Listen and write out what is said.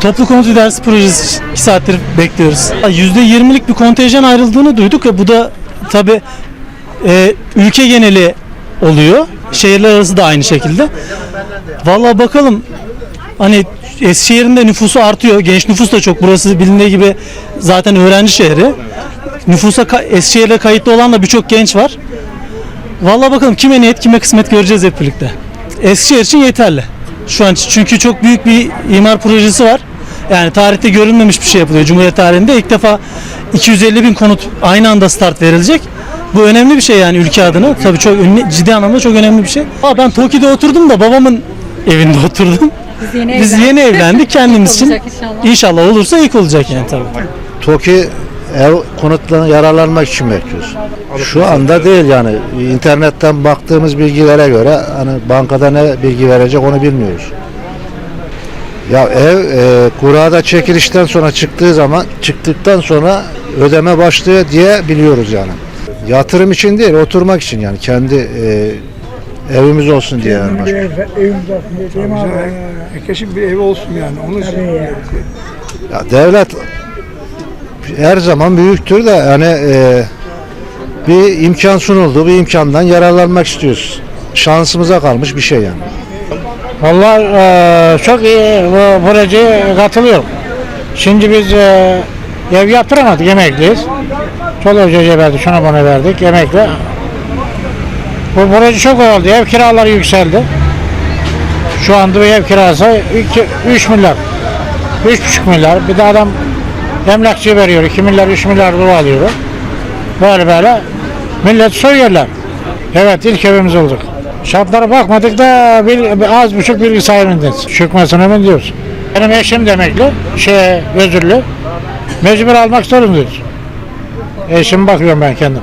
Toplu konut idaresi projesi 2 saattir bekliyoruz. %20'lik bir kontenjan ayrıldığını duyduk ve bu da tabi ülke geneli oluyor. Şehirler arası da aynı şekilde. Vallahi bakalım hani Eskişehir'in de nüfusu artıyor. Genç nüfus da çok. Burası bilindiği gibi zaten öğrenci şehri. Nüfusa ka- Eskişehir'e kayıtlı olan da birçok genç var. Vallahi bakalım kime niyet kime kısmet göreceğiz hep birlikte. Eskişehir için yeterli. Şu an çünkü çok büyük bir imar projesi var. Yani tarihte görülmemiş bir şey yapılıyor. Cumhuriyet tarihinde ilk defa 250 bin konut aynı anda start verilecek. Bu önemli bir şey yani ülke adına. Tabii çok ünlü- ciddi anlamda çok önemli bir şey. Aa, ben Toki'de oturdum da babamın evinde oturdum. Biz yeni Biz evlendik. yeni evlendik kendimiz için. Olacak inşallah. İnşallah olursa ilk olacak yani tabii. TOKİ ev konutlarına yararlanmak için bekliyoruz. Şu anda değil yani internetten baktığımız bilgilere göre hani bankada ne bilgi verecek onu bilmiyoruz. Ya ev e, kurada çekilişten sonra çıktığı zaman çıktıktan sonra ödeme başlıyor diye biliyoruz yani. Yatırım için değil oturmak için yani kendi e, evimiz olsun diye yani. Bir başka. ev, evimiz olsun diye kesin bir ev olsun yani. Onun için. Ya devlet her zaman büyüktür de yani e, bir imkan sunuldu, bir imkandan yararlanmak istiyoruz. Şansımıza kalmış bir şey yani. Vallahi eee, çok iyi bu projeye katılıyorum. Şimdi biz eee, ev yaptıramadık, emekliyiz. Çoluğu çocuğa verdik, şuna bana verdik, emekli. Bu proje çok oldu, ev kiraları yükseldi. Şu anda bir ev kirası 3 milyar, 3,5 milyar. Bir de adam emlakçı veriyor, 2 milyar, 3 milyar dolar alıyor. Böyle böyle millet soyuyorlar. Evet ilk evimiz olduk. Şartlara bakmadık da bir, az buçuk bilgisayarındayız. Çökmesine mi diyoruz? Benim eşim de emekli, şey özürlü. Mecbur almak zorundayız. Eşim bakıyorum ben kendim.